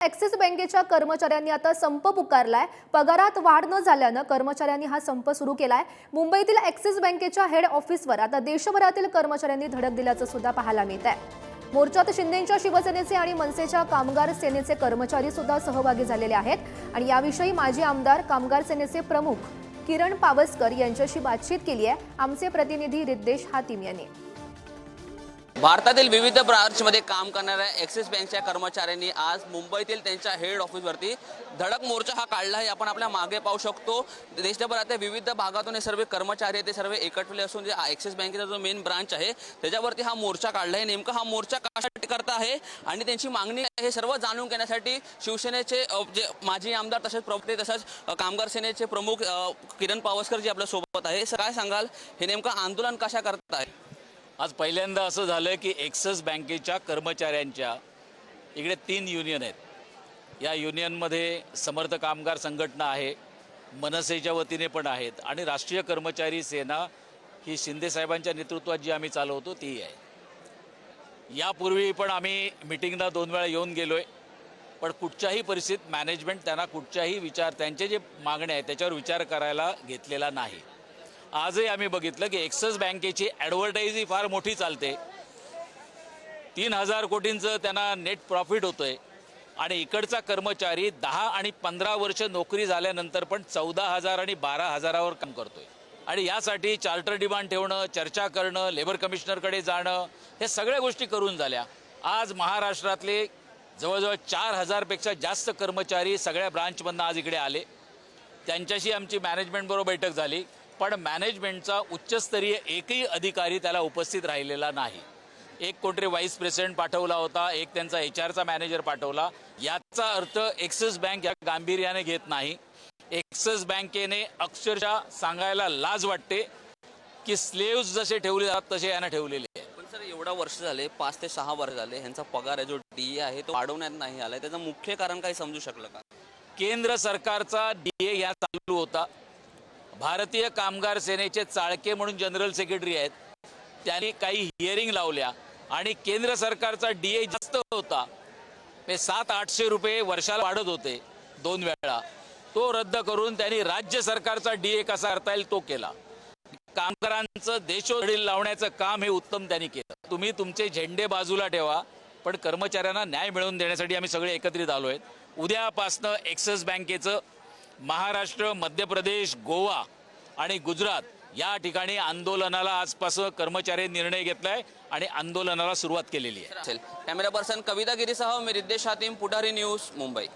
Axis बँकेच्या कर्मचाऱ्यांनी आता संप पुकारलाय. पगारात वाढ न झाल्यानं कर्मचाऱ्यांनी हा संप सुरू केलाय. मुंबईतील ॲक्सिस बँकेच्या हेड ऑफिसवर आता देशभरातील कर्मचाऱ्यांनी धडक दिल्याचं सुद्धा पाहायला मिळत आहे मोर्चात शिंदेच्या शिवसेनेचे आणि मनसेच्या कामगार सेनेचे कर्मचारी सुद्धा सहभागी झालेले आहेत. आणि याविषयी माजी आमदार कामगार सेनेचे प्रमुख किरण पावसकर यांच्याशी बातचीत केली आहे आमचे प्रतिनिधी रिद्देश हातीम यांनी. भारतातील विविध ब्रांचमध्ये काम करणाऱ्या ॲक्सिस बँकच्या कर्मचाऱ्यांनी आज मुंबईतील त्यांच्या हेड ऑफिसवरती धडक मोर्चा हा काढला आहे. आपण आपल्या मागे पाहू शकतो. देशभरातल्या विविध भागातून हे सर्व कर्मचारी आहेत ते सर्व एकटले असून जे ॲक्सिस बँकेचा जो मेन ब्रांच आहे त्याच्यावरती हा मोर्चा काढला आहे. नेमका हा मोर्चा कशासाठी करता आहे आणि त्यांची मागणी हे सर्व जाणून घेण्यासाठी शिवसेनेचे जे माजी आमदार तसेच प्रवक्ते तसंच कामगार सेनेचे प्रमुख किरण पावसकर जे आपल्यासोबत आहे सर काय सांगाल? हे नेमकं आंदोलन कशा करत आहे आज पहिल्यांदा असं झालं की एक्सिस बँकेच्या कर्मचाऱ्यांच्या इकडे तीन युनियन आहेत. या युनियनमध्ये समर्थ कामगार संघटना आहे मनसेच्या वतीने पण आहेत आणि राष्ट्रीय कर्मचारी सेना ही शिंदेसाहेबांच्या नेतृत्वात जी आम्ही चालवतो ती आहे. यापूर्वी पण आम्ही मिटिंगला दोन वेळा येऊन गेलो आहे पण कुठच्याही परिस्थितीत मॅनेजमेंट त्यांना कुठच्याही विचार त्यांचे जे मागणे आहेत त्याच्यावर विचार करायला घेतलेला नाही. आजही आम्ही बघितलं की एक्सिस बँकेची ॲडव्हर्टाईज ही फार मोठी चालते. तीन हजार कोटींचं त्यांना नेट प्रॉफिट होतंय. आणि इकडचा कर्मचारी दहा आणि पंधरा वर्ष नोकरी झाल्यानंतर पण चौदा हजार आणि बारा हजारावर काम करतोय. आणि यासाठी चार्टर डिमांड ठेवणं चर्चा करणं लेबर कमिशनरकडे जाणं हे सगळ्या गोष्टी करून झाल्या. आज महाराष्ट्रातले जवळजवळ चार हजारपेक्षा जास्त कर्मचारी सगळ्या ब्रांचमधनं आज इकडे आले. त्यांच्याशी आमची मॅनेजमेंटबरोबर बैठक झाली. पण मॅनेजमेंटचा उच्चस्तरीय एकही अधिकारी त्याला उपस्थित राहिलेला नाही. एक कोणतरी व्हाईस प्रेसिडेंट पाठवला होता एक त्यांचा एच आरचा मॅनेजर पाठवला. याचा अर्थ एक्सिस बँक या गांभीर्याने घेत नाही. एक्सिस बँकेने अक्षरशः सांगायला लाज वाटते की स्लेव्स जसे ठेवले जातात तसे यांना ठेवलेले आहे पण सर एवढा वर्ष झाले पाच ते सहा वर्ष झाले ह्यांचा पगार आहे जो डी आहे तो वाढवण्यात नाही आलाय. त्याचं मुख्य कारण काही समजू शकलं का? केंद्र सरकारचा डी ए या चालू होता. भारतीय कामगार सेनेचे चाळके म्हणून जनरल सेक्रेटरी आहेत. त्यांनी काही हिअरिंग लावल्या आणि केंद्र सरकारचा डी ए जास्त होता. ते सात आठशे रुपये वर्षाला वाढत होते दोन वेळा. तो रद्द करून त्यांनी राज्य सरकारचा डी ए कसा करता येईल तो केला. कामगारांचं देशोधडील लावण्याचं काम हे उत्तम त्यांनी केलं. तुम्ही तुमचे झेंडे बाजूला ठेवा पण कर्मचाऱ्यांना न्याय मिळवून देण्यासाठी आम्ही सगळे एकत्रित आलो आहेत उद्यापासनं एक्सिस बँकेचं महाराष्ट्र मध्य प्रदेश गोवा आणि गुजरात या ठिकाणी आंदोलनाला आजपासून कर्मचारी निर्णय घेतलाय आणि आंदोलनाला सुरुवात केलेली आहे. कॅमेरा पर्सन कविता गिरीसह मी रिद्देश हातीम पुढारी न्यूज मुंबई.